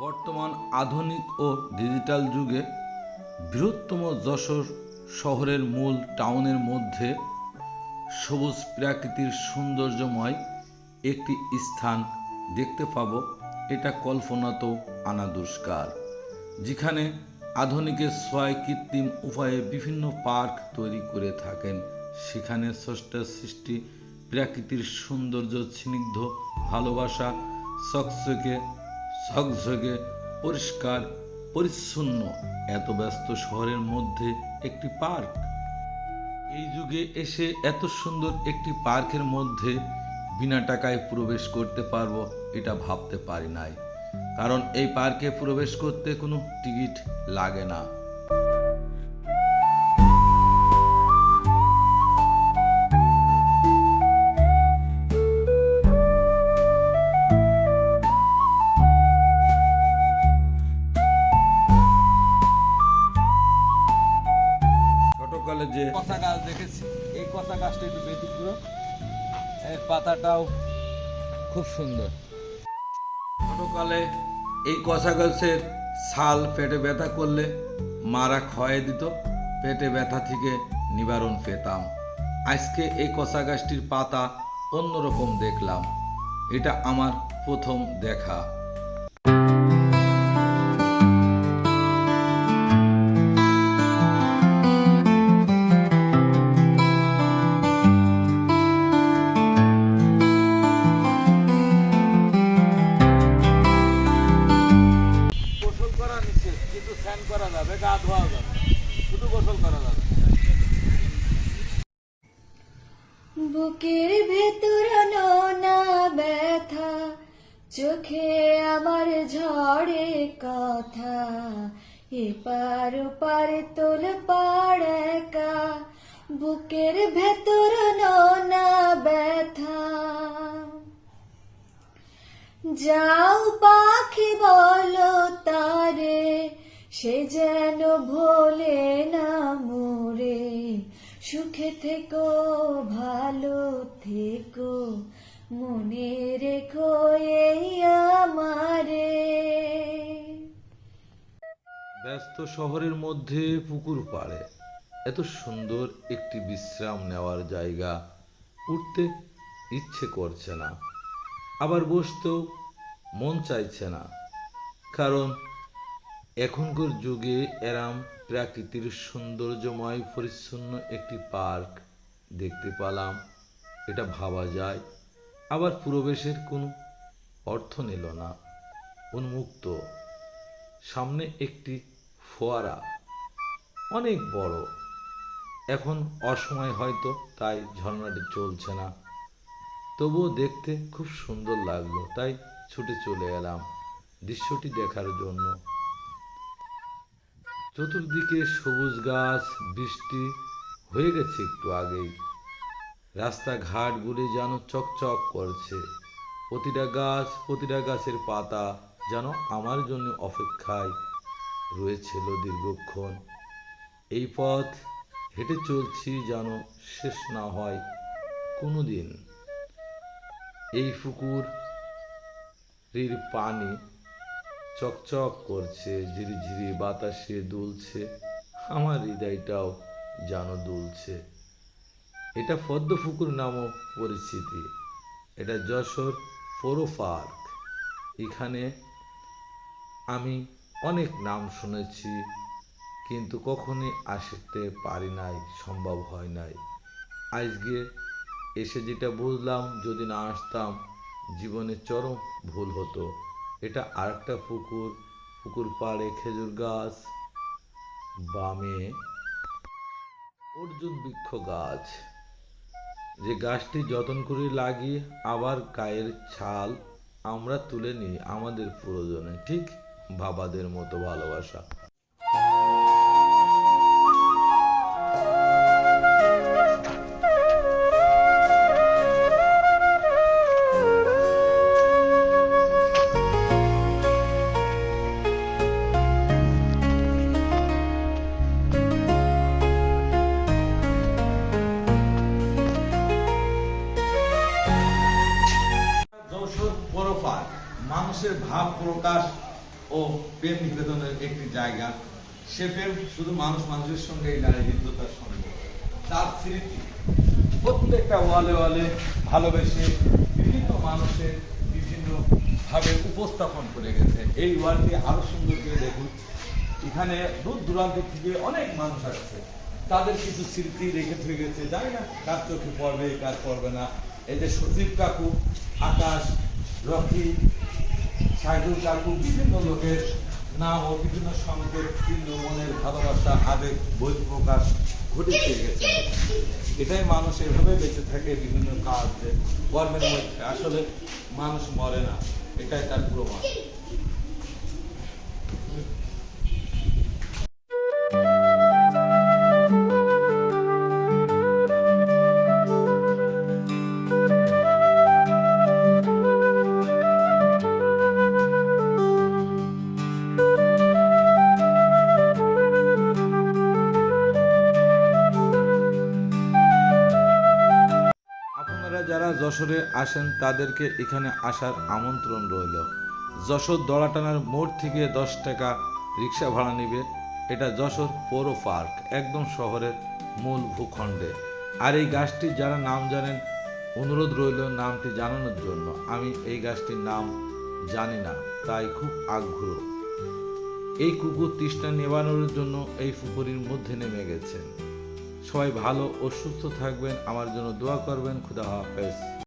বর্তমান আধুনিক ও ডিজিটাল যুগে বৃহত্তম যশোর শহরের মূল টাউনের মধ্যে সবুজ প্রাকৃতির সৌন্দর্যময় একটি স্থান দেখতে পাব। এটা কল্পনা তো আনা দুষ্কার যেখানে আধুনিকের ছয় কৃত্রিম উপায়ে বিভিন্ন পার্ক তৈরি করে থাকেন। সেখানে স্রষ্টার সৃষ্টি, প্রাকৃতির সৌন্দর্য, স্নিগ্ধ ভালোবাসা চকচকে ঝকঝকে পরিষ্কার, পরিচ্ছন্ন, এত ব্যস্ত শহরের মধ্যে একটি পার্ক। এই যুগে এসে এত সুন্দর একটি পার্কের মধ্যে বিনা টাকায় প্রবেশ করতে পারব এটা ভাবতে পারি নাই। কারণ এই পার্কে প্রবেশ করতে কোনো টিকিট লাগে না। যে কচা গাছ দেখেছি। এই কচা গাছটা একটু ব্যতিক্রম। এর পাতাটাও খুব সুন্দর। ছোটকালে এই কষা গাছের ছাল পেটে ব্যথা করলে মারা ক্ষয়ে দিত পেটে ব্যথা থেকে নিবারণ পেতাম। আজকে এই কষা গাছটির পাতা অন্যরকম দেখলাম। এটা আমার প্রথম দেখা। বুকের ভেতর নোনা ব্যথা, চোখে আমার ঝড়ে কথা। এপার ওপার তোল পাড় একা, বুকের ভেতর নোনা ব্যথা। যাও পাখি বলো তারে, সে যেন ভোলে না মোরে। সুখে থেকো, ভালো থেকো, মনে রেখো এই আমারে। ব্যস্ত শহরের মধ্যে পুকুর পাড়ে, এত সুন্দর একটি বিশ্রাম নেওয়ার জায়গা, উঠতে ইচ্ছে করছে না। আবার বসতেও মন চাইছে না, কারণ এখনকার যুগে এরাম প্রাকৃতির সৌন্দর্যময় পরিচ্ছন্ন একটি পার্ক দেখতে পেলাম। এটা ভাবা যায়। আবার প্রবেশের কোনো অর্থ নিল না। উন্মুক্ত। সামনে একটি ফোয়ারা। অনেক বড়। এখন অসময় হয়তো, তাই ঝর্ণাটি চলছে না। তবুও দেখতে খুব সুন্দর লাগল, তাই ছুটে চলে এলাম দৃশ্যটি দেখার জন্য। চতুর্দিকে সবুজ গাছ, বৃষ্টি হয়ে গেছে একটু আগেই। রাস্তাঘাটগুলি যেন চকচক করছে। প্রতিটা গাছ, প্রতিটা গাছের পাতা যেন আমার জন্য অপেক্ষায় রয়েছিল দীর্ঘক্ষণ। এই পথ হেঁটে চলছি যেন শেষ না হয় কোনো দিন এই পুকুর এর পানি চকচক করছে, ঝিরিঝিরি বাতাসে দুলছে। আমার হৃদয়টাও যেন দুলছে। এটা পদ্ম পুকুর নামও পরিচিতি। এটা যশোর পৌর পার্ক। এখানে আমি অনেক নাম শুনেছি, কিন্তু কখনই আসতে পারি নাই, সম্ভব হয় নাই। আজকে এসে যেটা বুঝলাম, যদি না আসতাম, জীবনে চরম ভুল হতো। এটা আরেকটা পুকুর পুকুর পাড়ে খেজুর গাছ, বামে অর্জুন বৃক্ষ গাছ। যে গাছটি যতন করে লাগিয়ে আবার গায়ের ছাল আমরা তুলে নিই আমাদের প্রয়োজনে, ঠিক? বাবাদের মতো ভালোবাসা। ভাব প্রকাশ ও প্রেম নিবেদনের একটি জায়গা। সে প্রেম শুধু মানুষ মানুষের সঙ্গে এই নারী তার সঙ্গে তার স্মৃতি প্রত্যেকটা ওয়ালে ওয়ালে ভালোবেসে বিভিন্ন মানুষের বিভিন্ন ভাবে উপস্থাপন করে গেছে। এই ওয়ালটি আরও সুন্দর করে দেখুন। এখানে দূর দূরান্ত থেকে অনেক মানুষ আসছে। তাদের কিছু স্মৃতি রেখে থেকে গেছে। জানি না কার চোখে পড়বে, কার পড়বে না। এই যে সজীব কাকু, আকাশ, রকি সাইদুল কাকু বিভিন্ন লোকের নাম ও বিভিন্ন সংকেত, বিভিন্ন মনের ভালোবাসা, আবেগ বই প্রকাশ ঘটিয়ে গেছে। এটাই মানুষ এভাবে বেঁচে থাকে বিভিন্ন কাজ, কর্মের মধ্যে। আসলে মানুষ মরে না, এটাই তার প্রমাণ। যারা যশোরে আসেন তাদেরকে এখানে আসার আমন্ত্রণ রইল। যশোর দড়াটানার মোড় থেকে দশ টাকা রিক্সা ভাড়া নেবে। এটা যশোর পৌর পার্ক, একদম শহরের মূল ভূখণ্ডে। আর এই গাছটির যারা নাম জানেন, অনুরোধ রইল নামটি জানানোর জন্য। আমি এই গাছটির নাম জানি না, তাই খুব আগ্রহ। এই কুকুর তৃষ্ণা নেবানোর জন্য এই পুকুরির মধ্যে নেমে গেছেন। সবাই ভালো ও সুস্থ থাকবেন। আমার জন্য দোয়া করবেন। খুদা হাফেজ।